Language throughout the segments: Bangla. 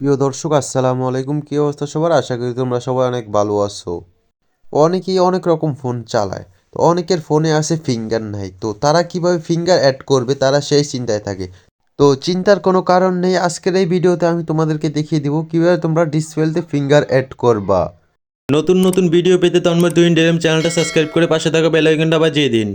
প্রিয় দর্শক, আসসালামু আলাইকুম। কী অবস্থা সবার? আশা করি তোমরা সবাই অনেক ভালো আছো। অনেকেই অনেক রকম ফোন চালায়। তো অনেকের ফোনে আসে ফিঙ্গার নাই। তো তারা কীভাবে ফিঙ্গার অ্যাড করবে, তারা সেই চিন্তায় থাকে। তো চিন্তার কোনো কারণ নেই। আজকের এই ভিডিওতে আমি তোমাদেরকে দেখিয়ে দিব কীভাবে তোমরা ডিসপ্লেতে ফিঙ্গার অ্যাড করবা। নতুন নতুন ভিডিও পেতে তন্ময় তুই ইন্ডিয়াম চ্যানেলটা সাবস্ক্রাইব করে পাশে থাকা বেল আইকনটা বাজিয়ে দিন।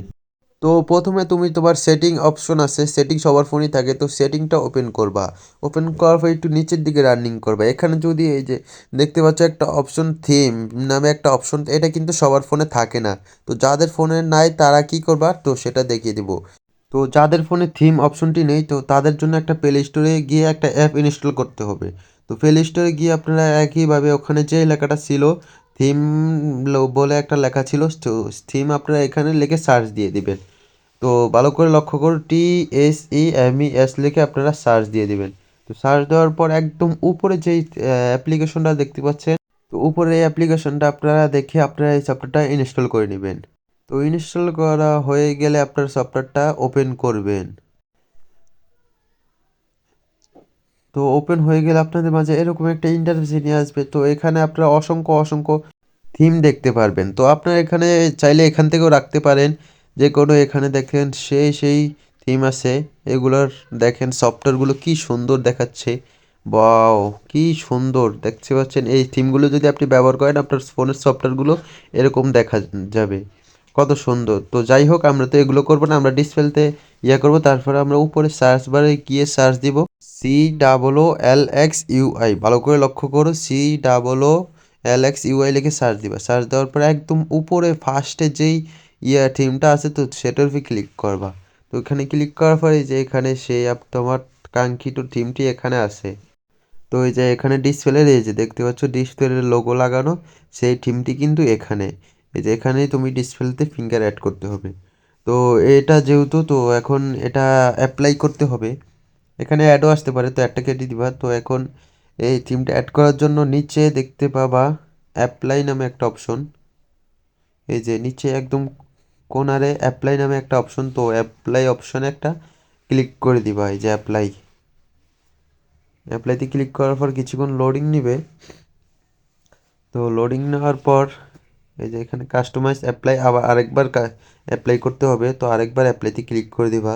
তো প্রথমে তুমি তোমার সেটিং অপশন আছে সেটিং সবার ফোনই থাকে, তো সেটিংটা ওপেন করবা। ওপেন করার পর একটু নিচের দিকে রানিং করবা। এখানে যদি এই যে দেখতে পাচ্ছ একটা অপশন থিম নামে একটা অপশন এটা কিন্তু সবার ফোনে থাকে না। তো যাদের ফোনে নাই তারা কি করবা? তো সেটা দেখিয়ে দিব। তো যাদের ফোনে থিম অপশনটি নেই, তো তাদের জন্য একটা প্লে স্টোরে গিয়ে একটা অ্যাপ ইনস্টল করতে হবে। তো প্লে স্টোরে গিয়ে আপনারা একইভাবে ওখানে যে এলাকাটা ছিল থিম বলে একটা লেখা ছিল, তো থিম আপনারা এখানে লিখে সার্চ দিয়ে দিবেন। তো ভালো করে লক্ষ্য করুন T S E M E S লিখে আপনারা সার্চ দিয়ে দিবেন। তো সার্চ দেওয়ার পর একদম উপরে যেই অ্যাপ্লিকেশনটা দেখতে পাচ্ছেন, তো উপরে এই অ্যাপ্লিকেশনটা আপনারা দেখে আপনারা এই সফটওয়্যারটা ইনস্টল করে নেবেন। তো ইনস্টল করা হয়ে গেলে আপনার সফটওয়্যারটা ওপেন করবেন। তো ওপেন হয়ে গেলে আপনাদের মাঝে এরকম একটা ইন্টারফেস নিয়ে আসবে। তো এখানে আপনারা অসংখ্য অসংখ্য থিম দেখতে পারবেন। তো আপনারা এখানে চাইলে এখান থেকেও রাখতে পারেন। যে কোনো এখানে দেখেন সেই সেই থিম আছে। এগুলোর দেখেন সফটওয়্যারগুলো কি সুন্দর দেখাচ্ছে। বাও কি সুন্দর। দেখতে পাচ্ছেন এই থিমগুলো যদি আপনি ব্যবহার করেন আপনার ফোনের সফটওয়্যারগুলো এরকম দেখা যাবে। কত সুন্দর। তো যাই হোক, আমরা তো এগুলো করব না, আমরা ডিসপ্লেতে ইয়ে করব, তারপরে আমরা উপরে সার্চ বারে গিয়ে সার্চ দিব C double O L X U I ভালো করে লক্ষ্য করো C double O L X U I লিখে সার্চ দিবা। সার্চ দেওয়ার পরে একদম উপরে ফার্স্টে যেই ইয়ে থিমটা আছে, তো সেটার উপরে ক্লিক করবা। তো এখানে ক্লিক করার পরে যে এখানে সেই তোমার কাঙ্ক্ষিত থিমটি এখানে আছে। তো এই যে এখানে ডিসপ্লের এই যে দেখতে পাচ্ছ ডিসপ্লের লোগো লাগানো, সেই থিমটি কিন্তু এখানে। এই যে এখানেই তুমি ডিসপ্লেতে ফিঙ্গার অ্যাড করতে হবে। তো এটা যেহেতু, তো এখন এটা অ্যাপ্লাই করতে হবে। এখানে অ্যাডও আসতে পারে, তো অ্যাডটা কেটে দিবা। তো এখন এই থিমটা অ্যাড করার জন্য নিচে দেখতে পাবা অ্যাপ্লাই নামে একটা অপশন এই যে নিচে একদম কোনারে অ্যাপ্লাই নামে একটা অপশন তো অ্যাপ্লাই অপশনে একটা ক্লিক করে দিবা, এই যে অ্যাপ্লাই অ্যাপ্লাইতে ক্লিক করার পর কিছুক্ষণ লোডিং নেবে। তো লোডিং নেওয়ার পর এই যে এখানে কাস্টমাইজ অ্যাপ্লাই আবার আরেকবার অ্যাপ্লাই করতে হবে, তো আরেকবার অ্যাপ্লাইতে ক্লিক করে দিবা।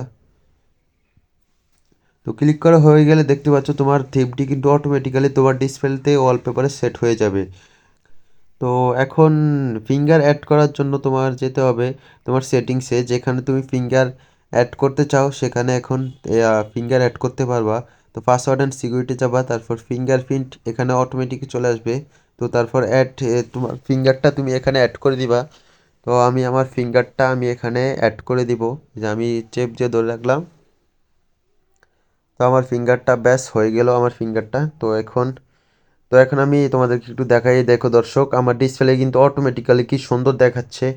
তো ক্লিক করা হয়ে গেলে দেখতে পাচ্ছ তোমার থিমটি কিন্তু অটোমেটিক্যালি তোমার ডিসপ্লেতে ওয়ালপেপারে সেট হয়ে যাবে। তো এখন ফিঙ্গার অ্যাড করার জন্য তোমার যেতে হবে, তোমার সেটিংসে যেখানে তুমি ফিঙ্গার অ্যাড করতে চাও, সেখানে এখন ফিঙ্গার অ্যাড করতে পারবা। তো পাসওয়ার্ড অ্যান্ড সিকিউরিটি যাবা তারপর ফিঙ্গারপ্রিন্ট এখানে অটোমেটিক চলে আসবে। তো তারপর অ্যাড তোমার ফিঙ্গারটা তুমি এখানে অ্যাড করে দিবা। তো আমি আমার ফিঙ্গারটা আমি এখানে অ্যাড করে দিব, যে আমি চেপ যে ধরে রাখলাম। তো আমার ফিঙ্গারটা ব্যাস হয়ে গেল আমার ফিঙ্গারটা তো এখন তো এখন আমি তোমাদেরকে একটু দেখাই, দেখো দর্শক, আমার ডিসপ্লে কিন্তু অটোমেটিক্যালি কি সুন্দর দেখাচ্ছে।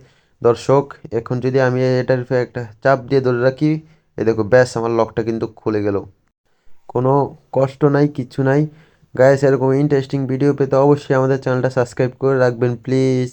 দর্শক, এখন যদি আমি এটার একটা চাপ দিয়ে ধরে রাখি, এই দেখো ব্যাস আমার লকটা কিন্তু খুলে গেল। কোনো কষ্ট নাই, কিছু নাই। গায়ে এরকম ইন্টারেস্টিং ভিডিও পেতে অবশ্যই আমাদের চ্যানেলটা সাবস্ক্রাইব করে রাখবেন প্লিজ